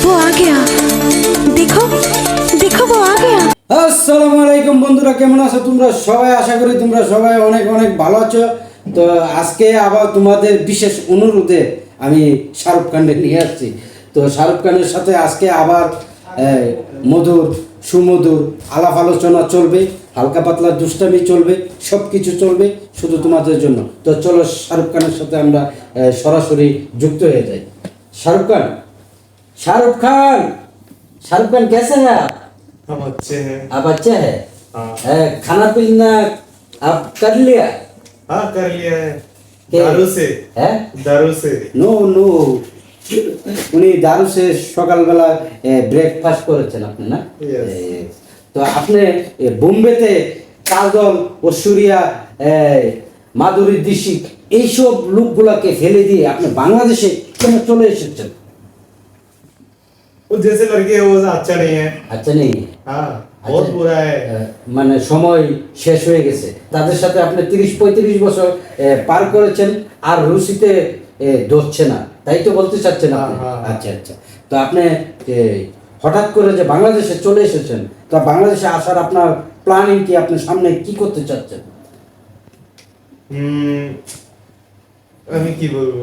वो आ गया देखो देखो वो आ गया আসসালামু আলাইকুম বন্ধুরা কেমন আছো তোমরা সবাই আশা করি তোমরা সবাই অনেক অনেক ভালো আছো তো আজকে আবার তোমাদের বিশেষ অনুরোধে আমি শাহরুখ খানকে নিয়ে আসছি তো শাহরুখ খানের সাথে আজকে আবার আহ, মধুর সুমধুর আলাপ আলোচনা চলবে হালকা পাতলা দুষ্টামি চলবে সব কিছু চলবে শুধু তোমাদের জন্য তো চলো শাহরুখ খানের সাথে আমরা আহ, সরাসরি যুক্ত হয়ে যাই শাহরুখ খান শাহরুখ খান শাহরুখ খান कैसे हैं आप हम अच्छे हैं आप अच्छा है हाँ अ, खाना पीना आप कर लिया हाँ कर लिया है क्या? दारू से হ্যাঁ दारू से নো নো উনি দারু সে সকালবেলা ব্রেকফাস্ট করেছেন আপনি না Yes. এ, তো আপনি এ, বোম্বেতে কাজল ঐশ্বরিয়া এ, মাধুরী দীক্ষিত এইসব লোকগুলাকে ফেলে দিয়ে আপনি বাংলাদেশে কেন চলে এসেছেন वो जैसे लड़के है वो अच्छा नहीं है আচ্ছা নেই हाँ बहुत अच्छा। बुरा है আহ, মানে সময় শেষ হয়ে গেছে তাদের সাথে আপনি তিরিশ পঁয়ত্রিশ বছর আহ, পার করেছেন আর রুসিতে ধরছে না তাই তো বলতে চাচ্ছেন আপনি হ্যাঁ, হ্যাঁ, হ্যাঁ। আচ্ছা আচ্ছা তো আপনি এ, হঠাৎ করে যে বাংলাদেশে চলে এসেছেন তা বাংলাদেশে আসার আপনার প্ল্যানিং কি আপনি সামনে কি করতে চাচ্ছেন हम्म আমি কি বলবো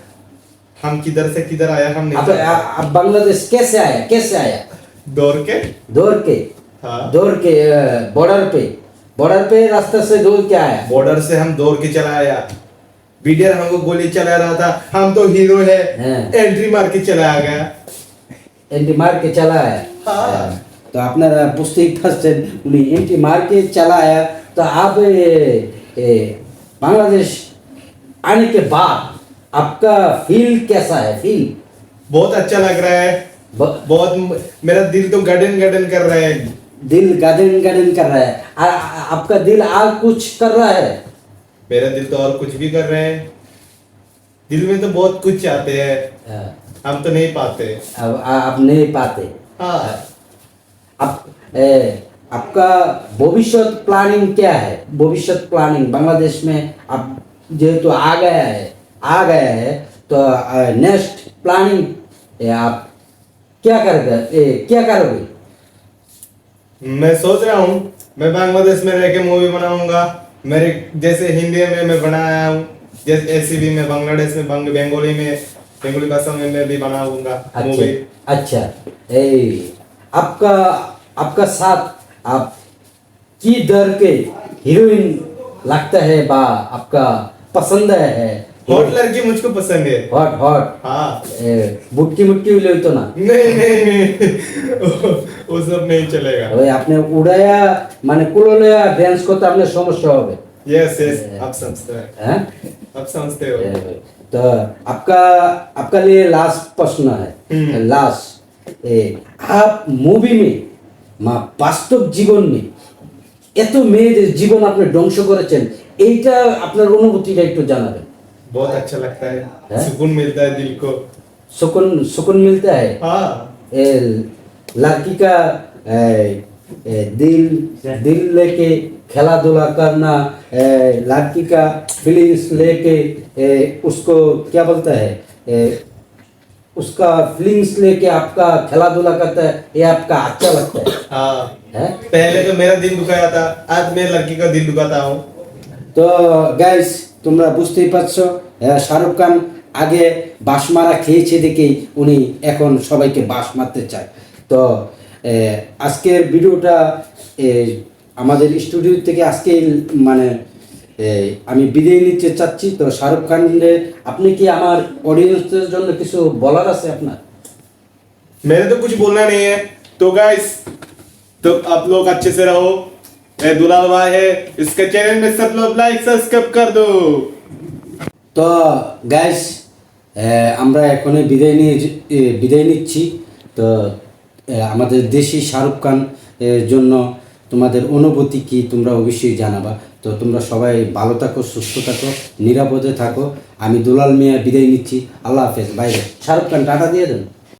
हम किधर से किधर आया हम नहीं आप, जानते। आ- आप बांग्लादेश कैसे आया कैसे आया दौड़ के दौड़ के हाँ दौड़ के बॉर्डर पे बॉर्डर पे रास्ते से दौड़ के आया बॉर्डर से हम दौड़ के चला आया बीडर हमको गोली चला रहा था हम तो हीरो है हाँ। एंट्री मार के चला आ गया এন্টি মার কে চালা আয়া হ্যাঁ। তো আপনারা বুঝতেই পারছেন উনি এন্টি মার के चला आया तो आप ए, आपका फील कैसा है? फील बहुत अच्छा लग रहा है। ब- बहुत मेरा दिल तो गडन गडन कर रहा है। दिल गार्डन गार्डन कर रहा है। आ, आ- आपका दिल और कुछ कर रहा है? मेरा दिल तो और कुछ भी कर रहे हैं। दिल में तो बहुत कुछ चाहते हैं। हाँ, हम तो नहीं पाते। अब आप नहीं पाते। हाँ। आप ए, आपका भविष्य प्लानिंग क्या है? भविष्य प्लानिंग बांग्लादेश में आप जो तो आ गया है। आ गया है तो नेक्स्ट प्लानिंग आप क्या करेगा क्या करोगे? मैं सोच रहा हूँ मैं बांग्लादेश में रह के मूवी बनाऊँगा। मेरे जैसे हिंदी में मैं बनाया हूँ जैसे ऐसी भी मैं बांग्लादेश में बंग, बंगाली में बंगाली भाषा में मैं भी बनाऊँगा अच्छा मूवी अच्छा ए, आपका आपका साथ आप की दर के हीरोइन लगता है बा आपका पसंद है हॉट लड़की मुझको पसंद है हॉट हॉट हाँ বুটকি মুটকি হইলে হইতো না नहीं नहीं नहीं वो- वो सब नहीं चलेगा ওই আপনি উড়াইয়া মানে কুলোলেয়া ড্যান্স করতে আপনার সমস্যা হবে यस यस आप समझते हैं হ্যাঁ आप समझते हो तो आपका आपका लिए लास्ट प्रश्न है हम्म। लास्ट ए, आप মুভি মে মা বাস্তব জীবন মে এত মেয়েদের জীবন আপনি ধ্বংস করেছেন এইটা আপনার অনুভূতিটা একটু জানাবেন बहुत अच्छा लगता है, है? सुकून मिलता है दिल को। सुकून सुकून मिलता है? हाँ। लड़की का ए, ए, दिल दिल लेके खेला धूला करना लड़की का फीलिंग्स लेके उसको क्या बोलता है? ए, उसका फीलिंग्स लेके आपका खेला धूला करता है ये आपका अच्छा लगता है। हाँ। पहले तो मेरा दिल दुखाया था आज मैं लड़की का दिल दुखाता हूँ। तो गैस তোমরা বুঝতেই পারছো আহ, শাহরুখ খান আগে বাঁশ মারা খেয়েছে দেখেই উনি এখন সবাইকে বাঁশ মারতে চায় তো আহ, আজকের ভিডিওটা আহ, আমাদের স্টুডিও থেকে আজকে মানে আহ, আমি বিদায় নিতে চাচ্ছি তো শাহরুখ খানের আপনি কি আমার অডিয়েন্সদের জন্য কিছু বলার আছে আপনার मैंने तो कुछ बोलना नहीं है तो गाइस तो आप लोग अच्छे से रहो मैं दुलाल भाई है इसके चैनल में सब लोग लाइक सब्सक्राइब कर दो তো গ্যাস আমরা এখনই বিদায় নিয়ে যে- এ, বিদায় নিচ্ছি তো আমাদের দেশি শাহরুখ খান এর জন্য তোমাদের অনুভূতি কি তোমরা অবশ্যই জানাবা তো তোমরা সবাই ভালো থাকো সুস্থ থাকো নিরাপদে থাকো আমি দুলাল মিয়া বিদায় নিচ্ছি আল্লাহ হাফেজ বাইরে শাহরুখ খান টাটা দিয়ে দেন